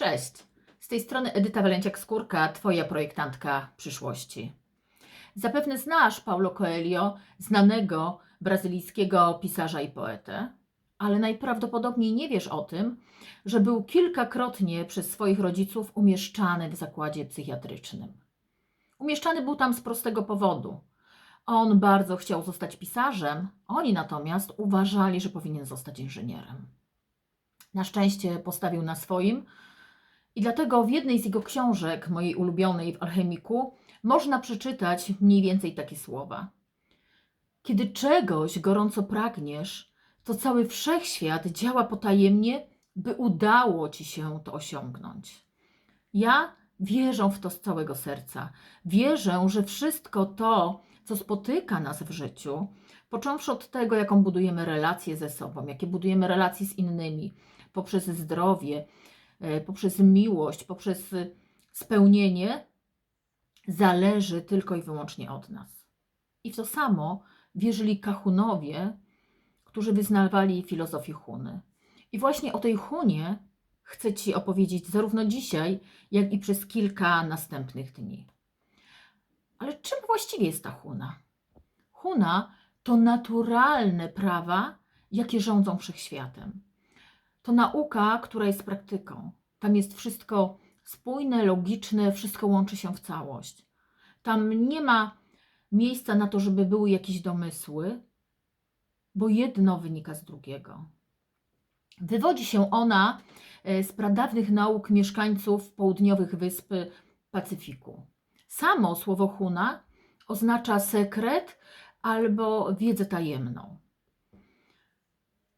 Cześć, z tej strony Edyta Walenciak-Skórka, Twoja projektantka przyszłości. Zapewne znasz Paulo Coelho, znanego brazylijskiego pisarza i poetę, ale najprawdopodobniej nie wiesz o tym, że był kilkakrotnie przez swoich rodziców umieszczany w zakładzie psychiatrycznym. Umieszczany był tam z prostego powodu. On bardzo chciał zostać pisarzem, oni natomiast uważali, że powinien zostać inżynierem. Na szczęście postawił na swoim, i dlatego w jednej z jego książek, mojej ulubionej w Alchemiku, można przeczytać mniej więcej takie słowa. Kiedy czegoś gorąco pragniesz, to cały wszechświat działa potajemnie, by udało ci się to osiągnąć. Ja wierzę w to z całego serca. Wierzę, że wszystko to, co spotyka nas w życiu, począwszy od tego, jaką budujemy relacje ze sobą, jakie budujemy relacje z innymi, poprzez zdrowie, poprzez miłość, poprzez spełnienie, zależy tylko i wyłącznie od nas. I w to samo wierzyli kahunowie, którzy wyznawali filozofię Huny. I właśnie o tej Hunie chcę Ci opowiedzieć zarówno dzisiaj, jak i przez kilka następnych dni. Ale czym właściwie jest ta Huna? Huna to naturalne prawa, jakie rządzą wszechświatem. To nauka, która jest praktyką. Tam jest wszystko spójne, logiczne, wszystko łączy się w całość. Tam nie ma miejsca na to, żeby były jakieś domysły, bo jedno wynika z drugiego. Wywodzi się ona e, z pradawnych nauk mieszkańców południowych wysp Pacyfiku. Samo słowo Huna oznacza sekret albo wiedzę tajemną.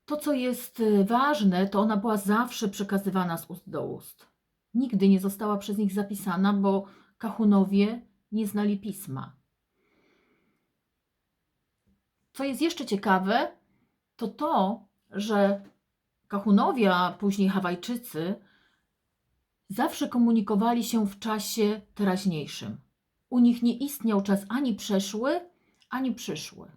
To, co jest y, ważne, to ona była zawsze przekazywana z ust do ust. Nigdy nie została przez nich zapisana, bo kahunowie nie znali pisma. Co jest jeszcze ciekawe, to to, że kahunowie, a później Hawajczycy, zawsze komunikowali się w czasie teraźniejszym. U nich nie istniał czas ani przeszły, ani przyszły.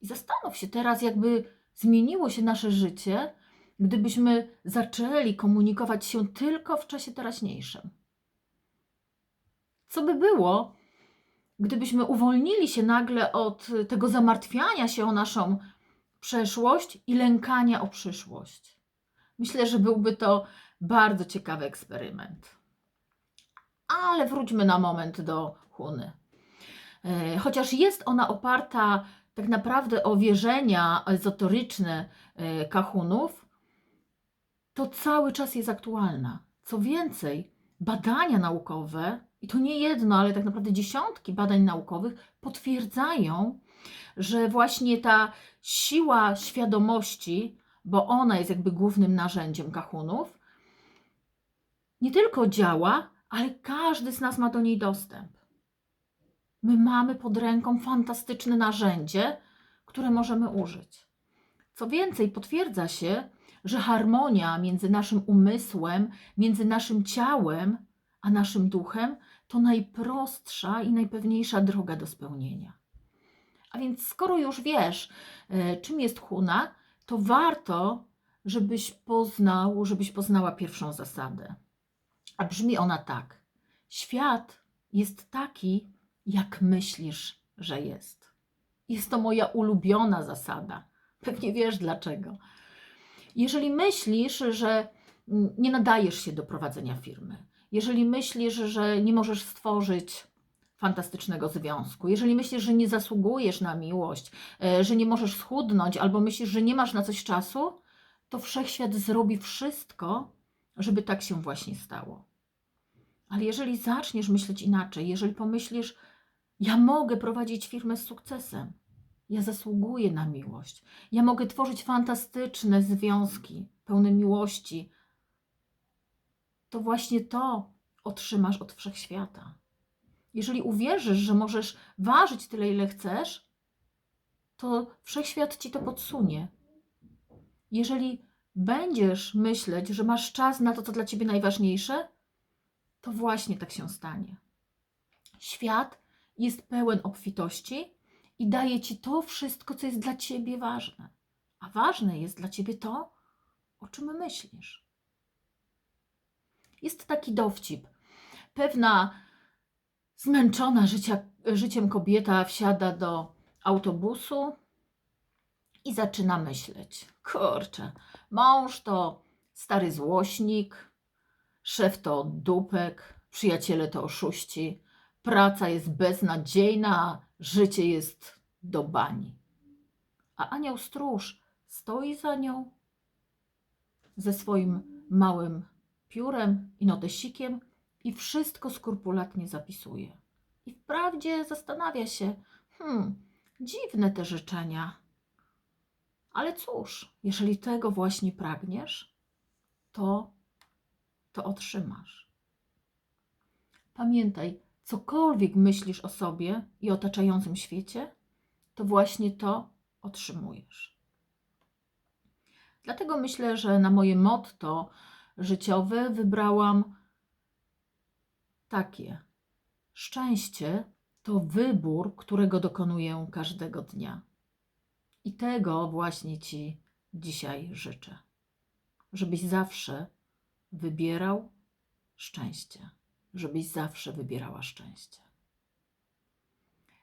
I zastanów się teraz, jakby zmieniło się nasze życie, gdybyśmy zaczęli komunikować się tylko w czasie teraźniejszym. Co by było, gdybyśmy uwolnili się nagle od tego zamartwiania się o naszą przeszłość i lękania o przyszłość? Myślę, że byłby to bardzo ciekawy eksperyment. Ale wróćmy na moment do Huny. E, chociaż jest ona oparta tak naprawdę o wierzenia ezoteryczne e, kahunów, to cały czas jest aktualna. Co więcej, badania naukowe, i to nie jedno, ale tak naprawdę dziesiątki badań naukowych potwierdzają, że właśnie ta siła świadomości, bo ona jest jakby głównym narzędziem kahunów, nie tylko działa, ale każdy z nas ma do niej dostęp. My mamy pod ręką fantastyczne narzędzie, które możemy użyć. Co więcej, potwierdza się, że harmonia między naszym umysłem, między naszym ciałem a naszym duchem to najprostsza i najpewniejsza droga do spełnienia. A więc, skoro już wiesz, e, czym jest huna, to warto, żebyś poznał, żebyś poznała pierwszą zasadę. A brzmi ona tak: Świat jest taki, jak myślisz, że jest. Jest to moja ulubiona zasada. Pewnie wiesz dlaczego. Jeżeli myślisz, że nie nadajesz się do prowadzenia firmy, jeżeli myślisz, że nie możesz stworzyć fantastycznego związku, jeżeli myślisz, że nie zasługujesz na miłość, e, że nie możesz schudnąć, albo myślisz, że nie masz na coś czasu, to wszechświat zrobi wszystko, żeby tak się właśnie stało. Ale jeżeli zaczniesz myśleć inaczej, jeżeli pomyślisz, ja mogę prowadzić firmę z sukcesem. Ja zasługuję na miłość. Ja mogę tworzyć fantastyczne związki pełne miłości. To właśnie to otrzymasz od wszechświata. Jeżeli uwierzysz, że możesz ważyć tyle, ile chcesz, to wszechświat ci to podsunie. Jeżeli będziesz myśleć, że masz czas na to, co dla ciebie najważniejsze, to właśnie tak się stanie. Świat jest pełen obfitości i daje ci to wszystko, co jest dla ciebie ważne. A ważne jest dla ciebie to, o czym myślisz. Jest taki dowcip. Pewna zmęczona życia, życiem kobieta wsiada do autobusu i zaczyna myśleć: Kurczę, mąż to stary złośnik, szef to dupek, przyjaciele to oszuści, praca jest beznadziejna, życie jest do bani. A anioł stróż stoi za nią ze swoim małym piórem i notesikiem i wszystko skrupulatnie zapisuje. I wprawdzie zastanawia się, hmm, dziwne te życzenia. Ale cóż, jeżeli tego właśnie pragniesz, to, to otrzymasz. Pamiętaj, cokolwiek myślisz o sobie i otaczającym świecie, to właśnie to otrzymujesz. Dlatego myślę, że na moje motto życiowe wybrałam takie: Szczęście to wybór, którego dokonuję każdego dnia. I tego właśnie Ci dzisiaj życzę. Żebyś zawsze wybierał szczęście. Żebyś zawsze wybierała szczęście.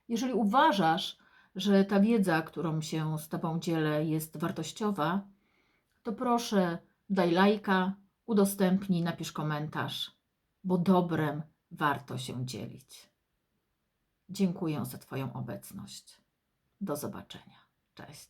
Jeżeli uważasz, że ta wiedza, którą się z Tobą dzielę, jest wartościowa, to proszę daj lajka, udostępnij, napisz komentarz, bo dobrem warto się dzielić. Dziękuję za Twoją obecność. Do zobaczenia. Cześć.